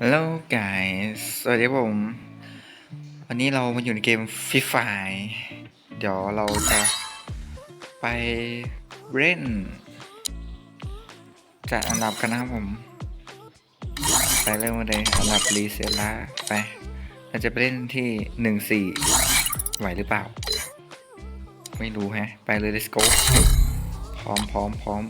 ฮัลโหลไกสวัสดีผม วันนี้เรามาอยู่ในเกมฟีฟายเดี๋ยวเราจะไปเล่นจัดอันดับกันนะครับผม ไปเริ่มมาเลยอันดับรีเซล่าไปเราจะไปเล่นที่หนึ่งสี่ไหวหรือเปล่า ไม่รู้แฮะ ไปเลย let's go พร้อมพร้อมพร้อม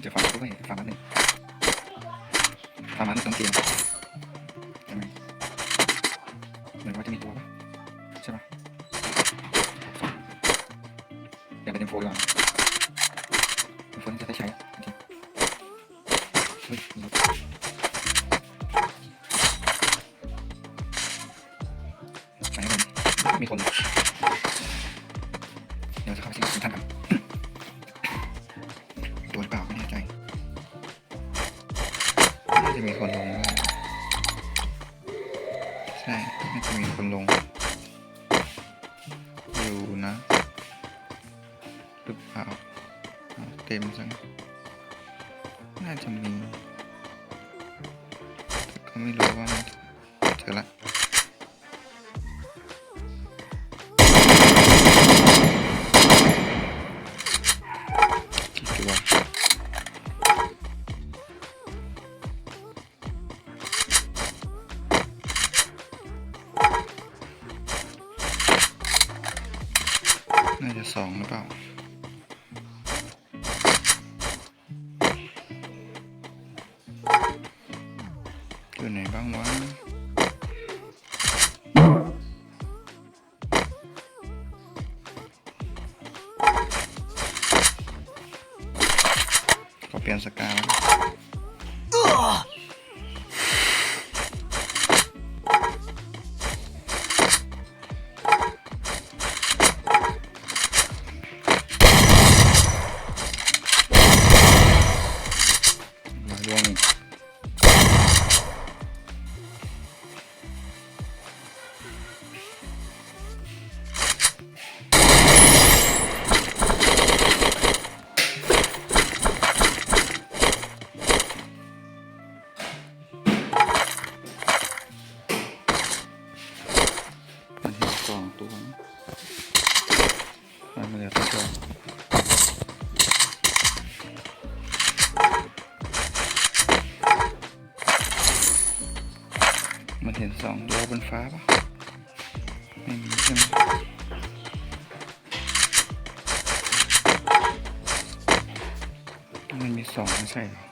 เดี๋ยวฟังด้วยฟังมาหนึ่งฟังมาหนึ่งต้องเตรียมใช่ไหมเหมือนว่าจะมีตัวปะใช่ปะเดี๋ยวไปเต็มโฟก่อนเต็มโฟนจะได้ใช้จริงเฮ้ยมีรถไหนมันมีคนเดี๋ยวจะเข้าไปที่ท่านกัน เต็มจังน่าจะมีก็ไม่รู้ว่ามันเจอละน่าจะสองหรือเปล่า ขอเมันเหลือตัวเดียวมันเห็นสองตัวบนฟ้าปะไม่มีใช่ไหมมันมีสองไม่ใช่หรอ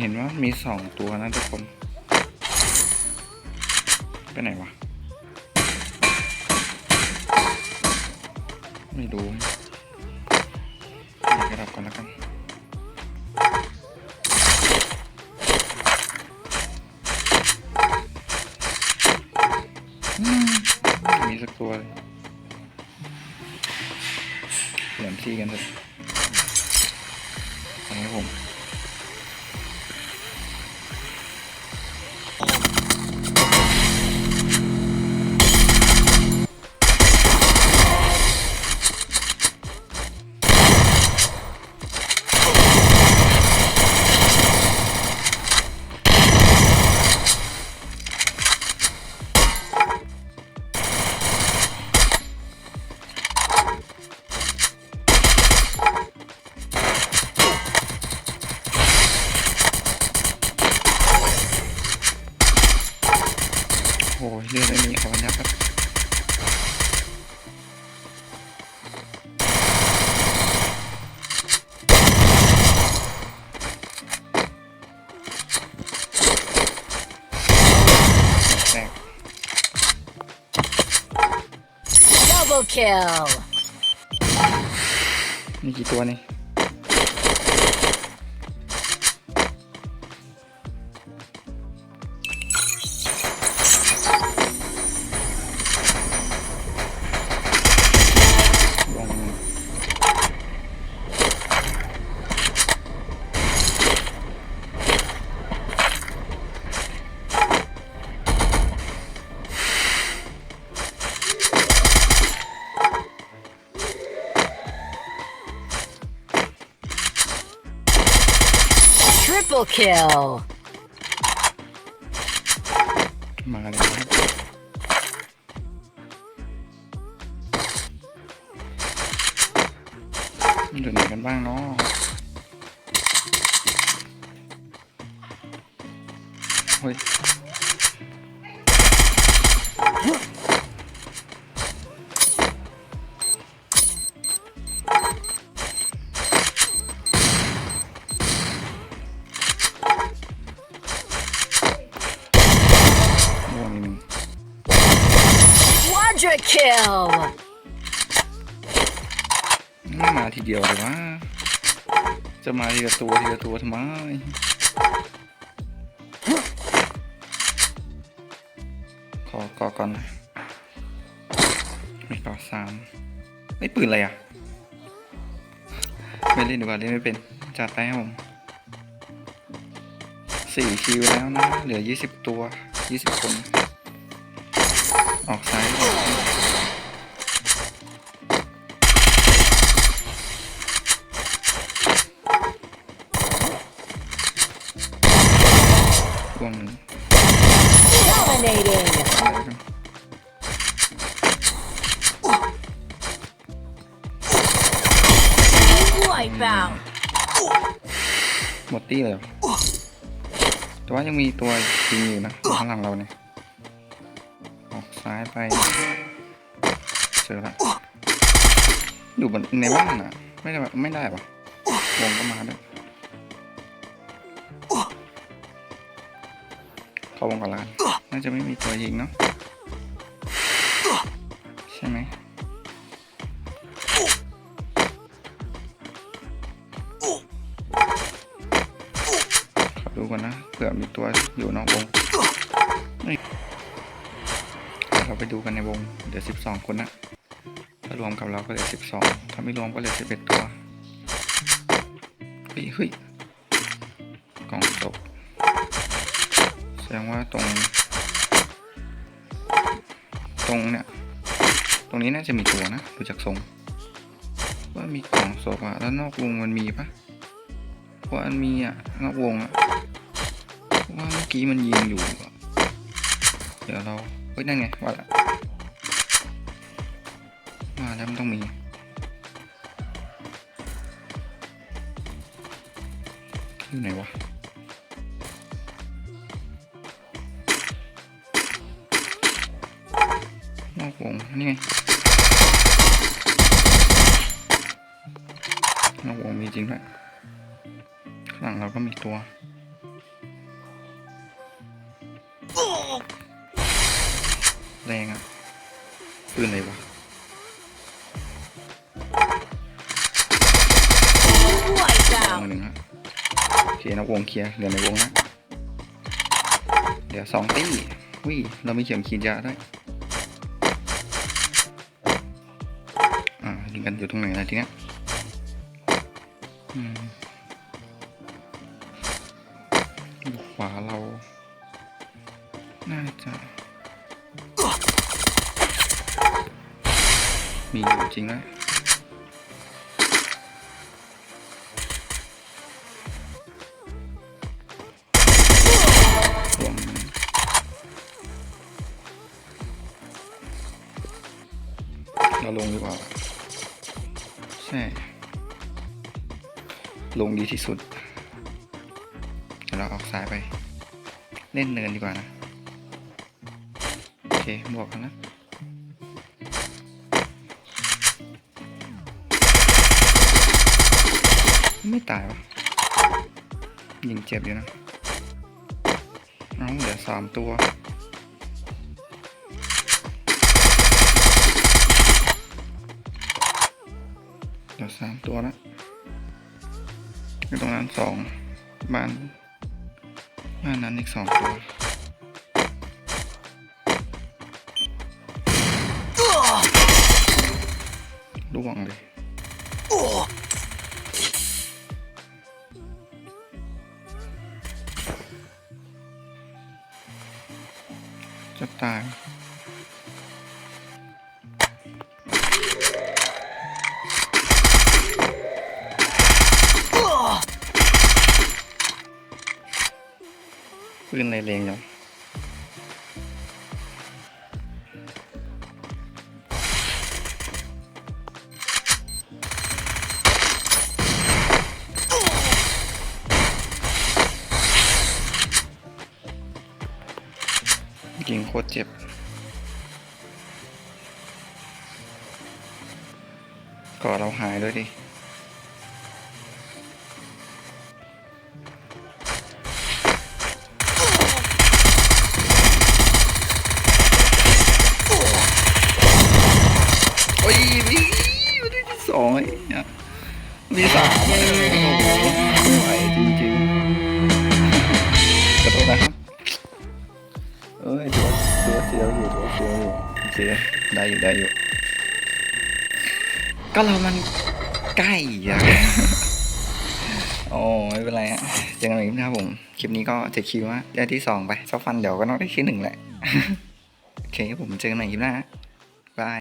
เห็นว่ามีสองตัวนะทุกคน ไปไหนวะ ไม่รู้เดี๋ยวกระดับก่อนแล้วกันมีสักตัวเลยเปลี่ยนที่กันเถอ ยเรื่องอะไรนี้ขอยับครับแตก Double kill. มีกี่ตัวนี่ Double kill. มาเลยครับอยู่ไหนกันบ้างเนาะเฮ้ย มาทีเดียวเลยวะจะมาทีละตัวทีละตัวทำไมขอก่อก่อนไม่ก่อสามไม่ปืนอะไรอะ ไม่เล่นดีกว่าเล่นไม่เป็น จัดไปครับผมสี่คิวแล้วนะ เหลือยี่สิบตัวยี่สิบคน ออกซ้ายออก ช่วงหนึ่ง Dominating. อะไรกัน Wipe out. หมดตี้เลยเหรอแต่ว่ายังมีตัวจริงอยู่นะอยู่ข้างหลังเราเนี่ย ออกซ้ายไป เจอละอยู่บนในบ้านอะ ไม่ได้ปะไม่ได้ปะวงก็มาด้วย เข้าวงก่อนละกันน่าจะไม่มีตัวยิงเนาะใช่ไหมขอดูก่อนนะเผื่อมีตัวอยู่นอกวงเราไปดูกันในวงเดี๋ยวสิบสองคนนะถ้ารวมกับเราก็เหลือสิบสองถ้าไม่รวมก็เหลือสิบเอ็ดตัว เฮ้ยเฮ้ย ดงว่าตรง ตรงเนี่ย ตรงนี้น่าจะมีตัวนะดูจากทรง ว่ามีกล่องศพอะแล้วนอกวงมันมีปะเพราะอันมีอะนอกวงอะว่าเมื่อกี้มันยิงอยู่ เดี๋ยวเราเฮ้ยนั่นไงว่าละมาแล้วมันต้องมีอยู่ไหนวะ นอกวงนี่ไงนอกวงมีจริงด้วยข้างหลังเราก็มีตัวแรงอะปืนอะไรวะวงหนึ่งฮะโอเคนะวงเคลียร์เหลือในวงนะเดี๋ยวสองตี้วิเรามีเข็มขีดยาด้วย กันอยู่ตรงไหนนะทีเนี้ยอืมอยู่ขวาเรา น่าจะ มีอยู่จริงนะ ลงดีที่สุดเดี๋ยวเราออกซ้ายไป เล่นเนินดีกว่านะ โอเคบวกกันนะไม่ตายวะยิงเจ็บอยู่นะเอาเหลือสามตัว เหลือสามตัวแล้ว อยู่ตรงนั้นสองบ้านบ้านนั้นอีกสองตัวล่วงเลยจะตาย ปืนอะไรแรงจังยิงโคตรเจ็บก่อเราหายด้วยดิ ได้อยู่ได้อยู่ ก็เรามันใกล้อะโอ้ไม่เป็นไรฮะเจอกันใหม่คลิปหนะครับผม คลิปนี้ก็เจ็ดคิวฮะได้ที่สองไปซับฟันเดี๋ยวก็ต้องได้ที่หนึ่งแหละ โอเคครับผมเจอกันใหม่คลิปหน้าฮะ